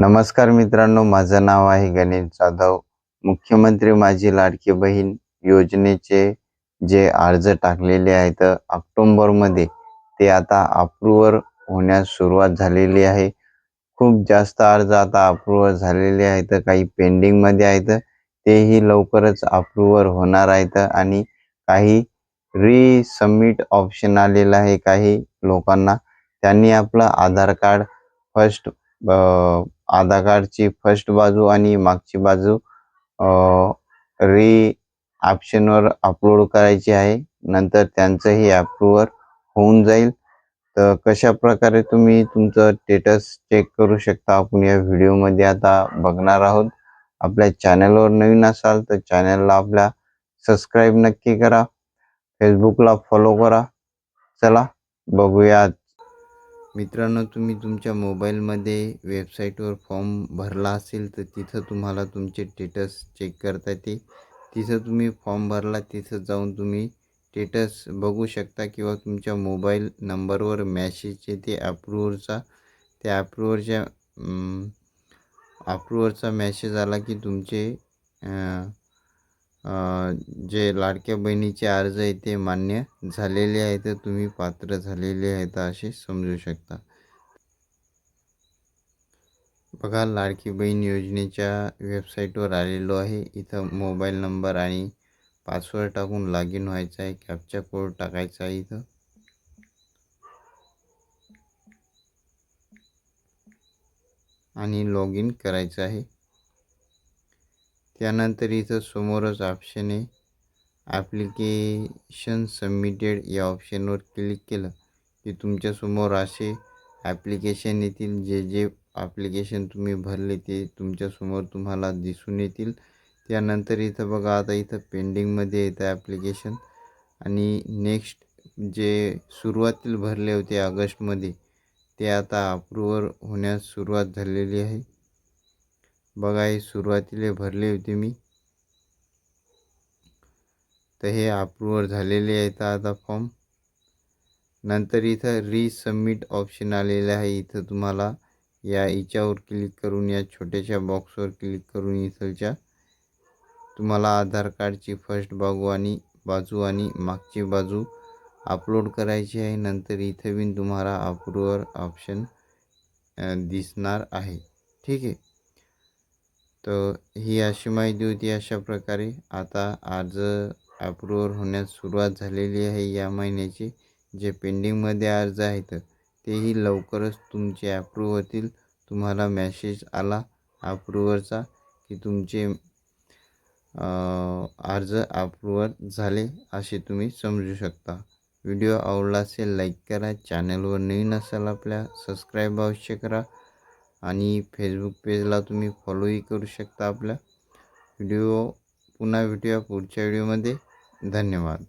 नमस्कार मित्रांनो माझं नाव आहे गणेश जाधव. मुख्यमंत्री माझी लाडकी बहीण योजनेचे जे अर्ज टाकलेले आहेत ऑक्टोंबरमध्ये ते आता अप्रूव्हर होण्यास सुरुवात झालेली आहे. खूप जास्त अर्ज आता अप्रूव्हर झालेले आहेत काही पेंडिंगमध्ये आहेत. तेही लवकरच अप्रूव्हर होणार आहेत आणि काही रिसबमिट ऑप्शन आलेलं आहे काही लोकांना. त्यांनी आपलं आधार कार्ड फर्स्ट आधार कार्डची फर्स्ट बाजू आणि मागची बाजू री ऑप्शनवर अपलोड करायची आहे. नंतर त्यांचंही अप्रूव्हर होऊन जाईल. तर कशा प्रकारे तुम्ही तुमचं स्टेटस चेक करू शकता आपण या व्हिडिओमध्ये आता बघणार आहोत. आपल्या चॅनलवर नवीन असाल तर चॅनलला आपल्या सबस्क्राईब नक्की करा. फेसबुकला फॉलो करा. चला बघूया मित्रांनो तुम्ही तुमच्या मोबाईलमध्ये वेबसाईटवर फॉर्म भरला असेल तर तिथं तुम्हाला तुमचे स्टेटस चेक करता येते तिथं तुम्ही फॉर्म भरला तिथं जाऊन तुम्ही स्टेटस बघू शकता किंवा तुमच्या मोबाईल नंबरवर मॅसेज येते अप्रूव्हरचा. त्या अप्रूव्हरच्या अप्रूव्हरचा मॅसेज आला की तुमचे जे लाडक्या बहिणीचे अर्ज आहे ते मान्य झालेले आहेत तुम्ही पात्र झालेले आहेत असे समजू शकता. बघा लाडकी बहीण योजनेच्या वेबसाईटवर आलेलो आहे. इथं मोबाईल नंबर आणि पासवर्ड टाकून लॉग इन व्हायचं आहे. कॅपचा कोड टाकायचा आहे इथं. आणि लॉग इन करायचं आहे. त्यानंतर इथं समोरच ऑप्शन आहे. ॲप्लिकेशन सबमिटेड या ऑप्शनवर क्लिक केलं की तुमच्यासमोर असे ॲप्लिकेशन येतील. जे जे ॲप्लिकेशन तुम्ही भरले ते तुमच्यासमोर तुम्हाला दिसून येतील. त्यानंतर इथं बघा आता इथं पेंडिंगमध्ये येतं ॲप्लिकेशन आणि नेक्स्ट जे सुरुवातील भरले होते ऑगस्टमध्ये ते आता अप्रूव्हर होण्यास सुरुवात झालेली आहे. बघा हे सुरुवातीला भरले होते मी. तर हे अप्रूव्हर झालेले आहेत आता फॉर्म नंतर इथं रिसबमिट ऑप्शन आलेलं आहे. इथं तुम्हाला या हिच्यावर क्लिक करून या छोट्याशा बॉक्सवर क्लिक करून इथलच्या तुम्हाला आधार कार्डची फर्स्ट बाजू आणि बाजू आणि मागची बाजू अपलोड करायची आहे. नंतर इथं बिन तुम्हाला अप्रूव्हर ऑप्शन दिसणार आहे. ठीक आहे. तर ही अशी माहिती होती अशा प्रकारे. आता अर्ज अप्रूव्हर होण्यास सुरुवात झालेली आहे या महिन्याची. जे पेंडिंगमध्ये अर्ज आहेत तेही लवकरच तुमचे अप्रूव्ह होतील. तुम्हाला मॅसेज आला अप्रूव्हरचा की तुमचे अर्ज अप्रूव्हर झाले असे तुम्ही समजू शकता. व्हिडिओ आवडला असेल लाईक करा. चॅनलवर नवीन असाल आपल्या सबस्क्राईब अवश्य करा. आणि फेसबुक पेजला तुम्ही फॉलोही करू शकता आपल्या व्हिडिओ पुन्हा भेटूया पुढच्या व्हिडिओमध्ये धन्यवाद.